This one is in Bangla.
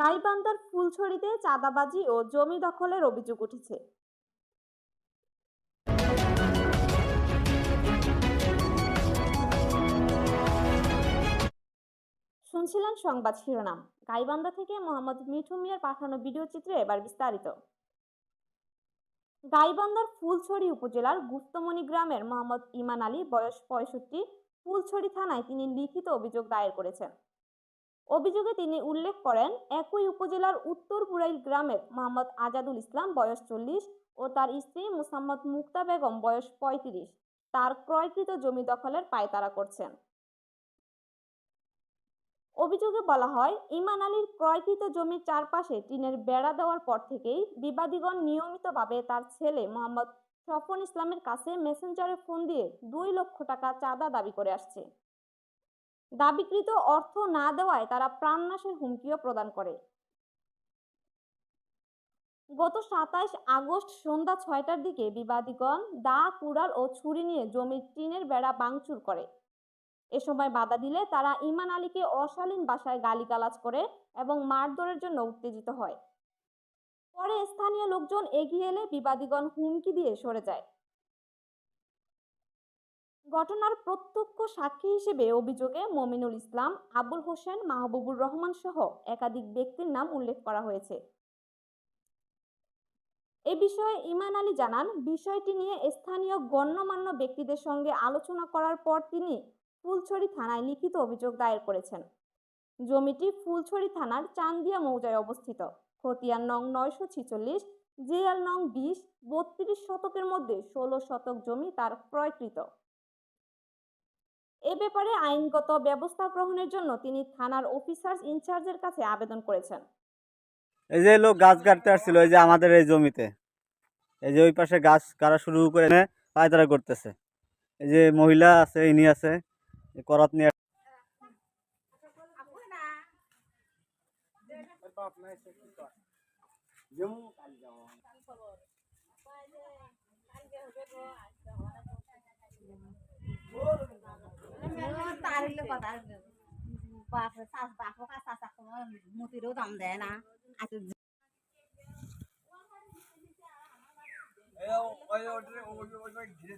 গাইবান্ধার ফুলছড়িতে চাঁদাবাজি ও জমি দখলের অভিযোগ উঠেছে। শুনছিলেন সংবাদ শিরোনাম। গাইবান্ধা থেকে মোহাম্মদ মিঠু মিয়ার পাঠানো ভিডিও চিত্রে এবার বিস্তারিত। গাইবান্ধার ফুলছড়ি উপজেলার গুপ্তমণি গ্রামের মোহাম্মদ ইমান আলী, বয়স পঁয়ষট্টি, ফুলছড়ি থানায় তিনি লিখিত অভিযোগ দায়ের করেছেন। অভিযোগে তিনি উল্লেখ করেন, একই উপজেলার উত্তর বুড়াইল গ্রামের মোহাম্মদ আজাদুল ইসলাম বয়স চল্লিশ ও তার স্ত্রী মুসাম্মদ মুক্তা বেগম বয়স পঁয়ত্রিশ। তার ক্রয়কৃত জমি দখলের পায়তারা করছেন। অভিযোগে বলা হয়, ইমান আলীর ক্রয়কৃত জমির চারপাশে টিনের বেড়া দেওয়ার পর থেকেই বিবাদীগণ নিয়মিতভাবে তার ছেলে মোহাম্মদ স্বপন ইসলামের কাছে মেসেঞ্জারে ফোন দিয়ে দুই লক্ষ টাকা চাঁদা দাবি করে আসছে। দাবিকৃত অর্থ না দেওয়ায় তারা প্রাণনাশের হুমকিও প্রদান করে। গত সাতাইশ আগস্ট সন্ধ্যা ছয়টার দিকে বিবাদীগণ দা, কুড়াল ও ছুরি নিয়ে জমির টিনের বেড়া ভাঙচুর করে। এ সময় বাধা দিলে তারা ইমান আলীকে অশালীন ভাষায় গালিগালাজ করে এবং মারধরের জন্য উত্তেজিত হয়। পরে স্থানীয় লোকজন এগিয়ে এলে বিবাদীগণ হুমকি দিয়ে সরে যায়। ঘটনার প্রত্যক্ষ সাক্ষী হিসেবে অভিযোগে মমিনুল ইসলাম, আবুল হোসেন, মাহবুবুর রহমান সহ একাধিক ব্যক্তির নাম উল্লেখ করা হয়েছে। এ বিষয়ে ইমান আলী জানান, বিষয়টি নিয়ে স্থানীয় গণ্যমান্য ব্যক্তিদের সঙ্গে আলোচনা করার পর তিনি ফুলছড়ি থানায় লিখিত অভিযোগ দায়ের করেছেন। জমিটি ফুলছড়ি থানার চান্দিয়া মৌজায় অবস্থিত। খতিয়ান নং নয়শো ছিচল্লিশ, জেএল নং বিশ, বত্রিশ শতকের মধ্যে ষোলো শতক জমি তার ক্রয়কৃত। এ ব্যাপারে আইনগত ব্যবস্থা গ্রহণের জন্য তিনি থানার অফিসার্স ইনচার্জের কাছে আবেদন করেছেন। এই যে লোক গাছ কাটতে আসছিল, এই যে আমাদের এই জমিতে, এই যে ওই পাশে গাছ কাটা শুরু করে পায়তারা করতেছে। এই যে মহিলা আছে, ইনি আছে করাত নিয়ে তারিলে কথা বাপরে শাশ বাপ কা শাশা মুতিরও দাম দেয় না। আচ্ছা ওই ওই ওই ধীরে ধীরে